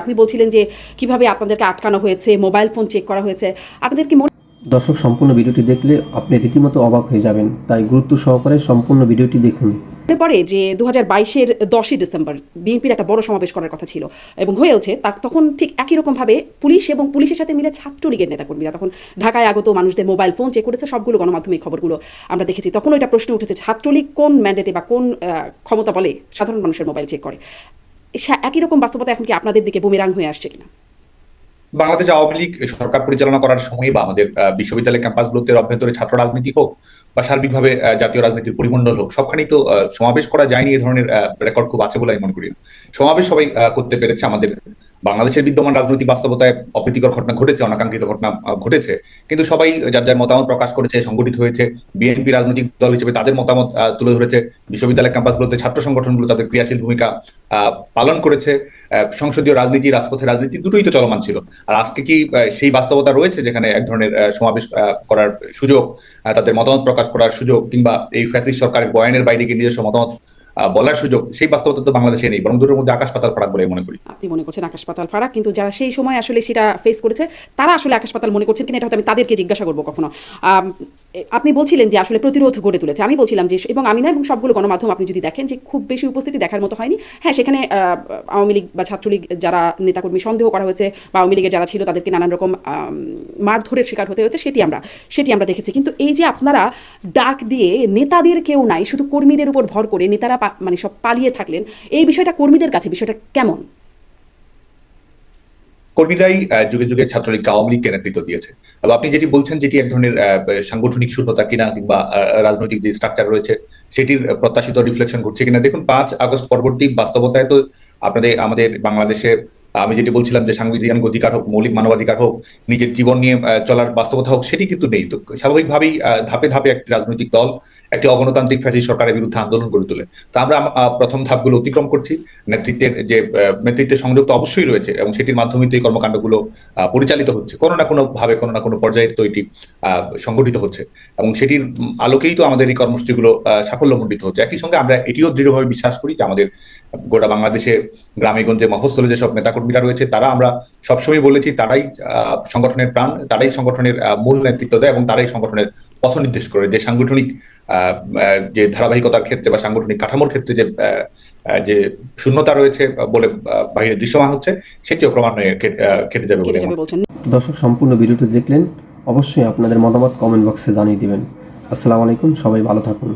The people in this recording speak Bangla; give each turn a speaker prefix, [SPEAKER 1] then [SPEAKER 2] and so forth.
[SPEAKER 1] আপনি বলছিলেন যে কীভাবে আপনাদেরকে আটকানো হয়েছে মোবাইল ফোন চেক করা হয়েছে। আপনাদের কি মনে
[SPEAKER 2] দর্শক সম্পূর্ণ ভিডিওটি দেখলে আপনি রীতিমতো অবাক হয়ে যাবেন তাই গুরুত্ব সহকারে সম্পূর্ণ ভিডিওটি দেখুন।
[SPEAKER 1] পড়ে যে দু হাজার বাইশের দশই ডিসেম্বর বিএনপির একটা বড় সমাবেশ করার কথা ছিল এবং হয়েওছে তা তখন ঠিক একই রকমভাবে পুলিশ এবং পুলিশের সাথে মিলে ছাত্রলীগের নেতাকর্মীরা তখন ঢাকায় আগত মানুষদের মোবাইল ফোন চেক করেছে সবগুলো গণমাধ্যমে এই খবরগুলো আমরা দেখেছি। তখন ওইটা প্রশ্ন উঠেছে ছাত্রলীগ কোন ম্যান্ডেটে বা কোন ক্ষমতা বলে সাধারণ মানুষের মোবাইল চেক করে? একই রকম বাস্তবতা এখন কি আপনাদের দিকে বুমিরাং হয়ে আসছে কিনা?
[SPEAKER 3] বাংলাদেশ আওয়ামী লীগ সরকার পরিচালনা করার সময় বা আমাদের বিশ্ববিদ্যালয় ক্যাম্পাসগুলোতে অভ্যন্তরে ছাত্র রাজনীতি হোক বা সার্বিকভাবে জাতীয় রাজনীতির পরিমণ্ডল হোক, সবখানেই তো সমাবেশ করা যায়নি, এ ধরনের রেকর্ড খুব আছে বলে আমি মনে করি। সমাবেশ সবাই করতে পেরেছে আমাদের বাংলাদেশের বিদ্যমান রাজনৈতিক বাস্তবতায় অপ্রীতিকর ঘটনা ঘটেছে, অনাকাঙ্ক্ষিত ঘটনা ঘটেছে। কিন্তু সবাই যার যার মতামত প্রকাশ করেছে, সংগঠিত হয়েছে, বিএনপি রাজনৈতিক দল হিসেবে তাদের মতামত তুলে ধরেছে, বিশ্ববিদ্যালয় ক্যাম্পাসগুলোতে ছাত্র সংগঠনগুলো তাদের ক্রিয়াশীল ভূমিকা পালন করেছে সংসদীয় রাজনীতি, রাজপথের রাজনীতি দুটোই তো চলমান ছিল। আর আজকে কি সেই বাস্তবতা রয়েছে যেখানে এক ধরনের সমাবেশ করার সুযোগ তাদের মতামত প্রকাশ করার সুযোগ, কিংবা এই ফ্যাসিস্ট সরকারের বয়ানের বাইরে গিয়ে নিজস্ব মতামত বলার সুযোগ, সেই বাস্তবতা তো বাংলাদেশে নেই, বরং দুটোর মধ্যে আকাশ পাতাল ফারাক বলে মনে করি।
[SPEAKER 1] আপনি মনে করছেন আকাশ পাতাল ফারাক, কিন্তু যারা সেই সময় আসলে সেটা ফেস করেছে, তারা আসলে আকাশ পাতাল মনে করছেন কিনা এটা হয়তো আমি তাদেরকে জিজ্ঞাসা করব কখনো। আপনি বলছিলেন যে আসলে প্রতিরোধ গড়ে তুলেছে, আমি বলছিলাম যে, এবং আমি না, এবং সবগুলো গণমাধ্যম আপনি যদি দেখেন যে খুব বেশি উপস্থিতি দেখার মতো হয়নি হ্যাঁ সেখানে আওয়ামী লীগ বা ছাত্রলীগ যারা নেতাকর্মী সন্দেহ করা হয়েছে, বা আওয়ামী লীগের যারা ছিল তাদেরকে নানান রকম মারধরের শিকার হতে হয়েছে, সেটি আমরা সেটি আমরা দেখেছি। কিন্তু এই যে আপনারা ডাক দিয়ে নেতাদের কেউ নাই, শুধু কর্মীদের উপর ভর করে নেতারা মানে সব পালিয়ে থাকলেন, এই বিষয়টা কর্মীদের কাছে, বিষয়টা কেমন?
[SPEAKER 3] কর্মীরাই যুগে যুগে ছাত্রলীগকে আওয়ামী লীগকে নেতৃত্ব দিয়েছে। এবং আপনি যেটি বলছেন যেটি এক ধরনের সাংগঠনিক শূন্যতা কিনা কিংবা রাজনৈতিক যে স্ট্রাকচার রয়েছে, সেটির প্রত্যাশিত রিফ্লেকশন ঘটছে কিনা। দেখুন, পাঁচ আগস্ট পরবর্তী বাস্তবতায় তো আপনাদের, আমাদের বাংলাদেশে আমি যেটি বলছিলাম যে সাংবিধানিক অধিকার হোক, মৌলিক মানবাধিকার হোক, নিজের জীবন নিয়ে চলার বাস্তবতা হোক, সেটি কিন্তু নেই। তো স্বাভাবিকভাবেই ধাপে ধাপে একটি রাজনৈতিক দল, একটি অগণতান্ত্রিক ফ্যাসিস্ট সরকারের বিরুদ্ধে আন্দোলন গড়ে তোলে। তো আমরা প্রথম ধাপগুলো অতিক্রম করছি। নেতৃত্বের যে নেতৃত্বের সংযোগ তো অবশ্যই রয়েছে এবং সেটির মাধ্যমে তো এই কর্মকাণ্ডগুলো পরিচালিত হচ্ছে। কোনো না কোনো ভাবে কোনো না কোনো পর্যায়ে তো এটি সংগঠিত হচ্ছে। এবং সেটির আলোকেই তো আমাদের এই কর্মসূচিগুলো সাফল্যমণ্ডিত হচ্ছে। একই সঙ্গে আমরা এটিও দৃঢ়ভাবে বিশ্বাস করি যে আমাদের গোটা বাংলাদেশে, গ্রামে গঞ্জে মফস্বলে যেসব নেতাকর্মীরা রয়েছে তারা আমরা সবসময় বলেছি তারাই আহ, সংগঠনের প্রাণ তারাই সংগঠনের আহ, মূল নেতৃত্ব দেয় এবং তারাই সংগঠনের পথ নির্দেশ করে। যে সাংগঠনিক যে ধারাবাহিকতার ক্ষেত্রে বা সাংগঠনিক কাঠামোর ক্ষেত্রে যে আহ, আহ, যে শূন্যতা রয়েছে বলে আহ, বাইরে দৃশ্যমান হচ্ছে সেটিও ক্রমান্বয়ে কেটে আহ, কেটে যাবে বলে
[SPEAKER 2] দর্শক সম্পূর্ণ ভিডিওটি দেখলেন অবশ্যই আপনাদের মতামত কমেন্ট বক্সে জানিয়ে দিবেন। আসসালামু আলাইকুম সবাই ভালো থাকুন।